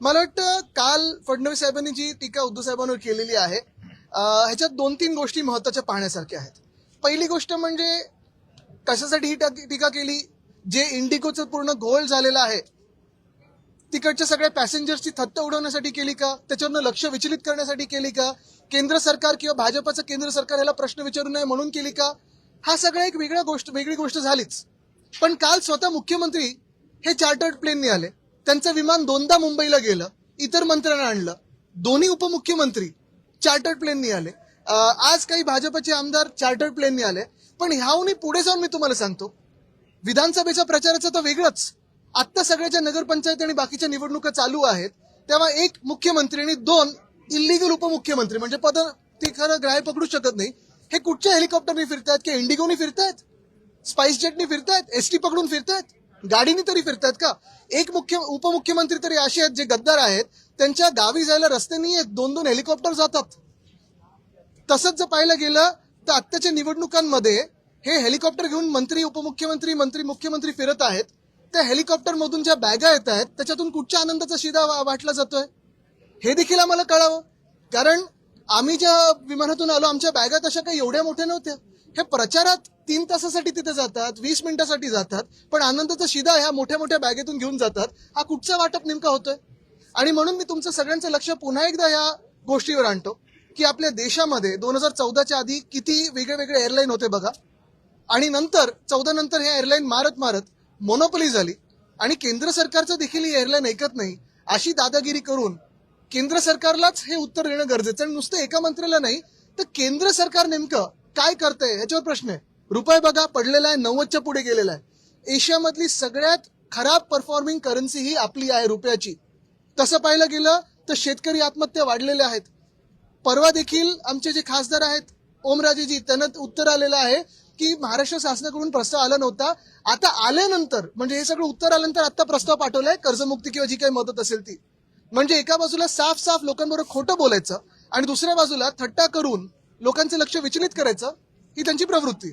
मला वाटतं काल फडणवीस साहेबांनी जी टीका उद्धव साहेबांवर केलेली आहे ह्याच्यात दोन तीन गोष्टी महत्त्वाच्या पाहण्यासारख्या आहेत. पहिली गोष्ट म्हणजे कशासाठी ही टीका केली? जे इंडिकोचं पूर्ण घोळ झालेलं आहे तिकडच्या सगळ्या पॅसेंजर्सची थत्त उडवण्यासाठी केली का? त्याच्यावरनं लक्ष विचलित करण्यासाठी केली का? केंद्र सरकार किंवा भाजपचं केंद्र सरकार याला प्रश्न विचारू नये म्हणून केली का? हा सगळा एक वेगळा गोष्ट वेगळी गोष्ट झालीच. पण काल स्वतः मुख्यमंत्री हे चार्टर्ड प्लेनने आले. त्यांचं विमान दोनदा मुंबईला गेलं इतर मंत्र्यांना आणलं. दोन्ही उपमुख्यमंत्री चार्टर्ड प्लेननी आले. आज काही भाजपचे आमदार चार्टर्ड प्लेननी आले. पण ह्याहूनही पुढे जाऊन मी तुम्हाला सांगतो विधानसभेच्या प्रचाराचं तर वेगळंच. आत्ता सगळ्याच्या नगरपंचायत आणि बाकीच्या निवडणुका चालू आहेत. तेव्हा एक मुख्यमंत्री आणि दोन इलिगल उपमुख्यमंत्री म्हणजे पद ते खरं ग्राह्य पकडू शकत नाही. हे कुठच्या हेलिकॉप्टरने फिरतायत की इंडिगोनी फिरतायत? स्पाइस जेटनी फिरतायत? एस टी पकडून फिरतायत? गाडीने तरी फिरतायत का? एक मुख्य उपमुख्यमंत्री तरी असे आहेत जे गद्दार आहेत. त्यांच्या गावी जायला रस्ते नाही आहेत दोन दोन हेलिकॉप्टर जातात. तसंच जर पाहायला गेलं तर आत्ताच्या निवडणुकांमध्ये हे हेलिकॉप्टर घेऊन मंत्री उपमुख्यमंत्री मंत्री मुख्यमंत्री फिरत आहेत. त्या हेलिकॉप्टर मधून ज्या बॅगा येत आहेत त्याच्यातून कुठच्या आनंदाचा शिदा वा- वाटला जातोय? हे देखील आम्हाला कळावं. कारण आम्ही ज्या विमानातून आलो आमच्या बॅगा तशा काही एवढ्या मोठ्या नव्हत्या. हे प्रचारात तीन तासासाठी तिथे जातात वीस मिनिटासाठी जातात पण आनंदाचा शिदा ह्या मोठ्या मोठ्या बॅगेतून घेऊन जातात. हा कुठचा वाटप नेमका होतोय? आणि म्हणून मी तुमचं सगळ्यांचं लक्ष पुन्हा एकदा या गोष्टीवर आणतो की आपल्या देशामध्ये दोन हजार चौदाच्या आधी किती वेगळे वेगळे एअरलाईन होते बघा. आणि नंतर चौदा नंतर हे एअरलाईन मारत मारत मोनोपली झाली. आणि केंद्र सरकारचं देखील ही एअरलाईन ऐकत नाही. अशी दादागिरी करून केंद्र सरकारलाच हे उत्तर देणं गरजेचं आहे. आणि नुसतं एका मंत्र्याला नाही तर केंद्र सरकार नेमकं काय करतंय? याच्यावर प्रश्न आहे. रुपये बघा पडलेला आहे नव्वदच्या पुढे गेलेला आहे. एशियामधली सगळ्यात खराब परफॉर्मिंग करन्सी ही आपली आहे रुपयाची. तसं पाहायला गेलं तर शेतकरी आत्महत्या वाढलेल्या आहेत. परवा देखील आमचे जे खासदार आहेत ओमराजेजी त्यांना उत्तर आलेलं आहे की महाराष्ट्र शासनाकडून प्रस्ताव आला नव्हता. आता आल्यानंतर म्हणजे हे सगळं उत्तर आल्यानंतर आता प्रस्ताव पाठवलाय कर्जमुक्ती किंवा जी काही मदत असेल ती. म्हणजे एका बाजूला साफ साफ लोकांबरोबर खोटं बोलायचं आणि दुसऱ्या बाजूला थट्टा करून लोकांचं लक्ष विचलित करायचं ही त्यांची प्रवृत्ती.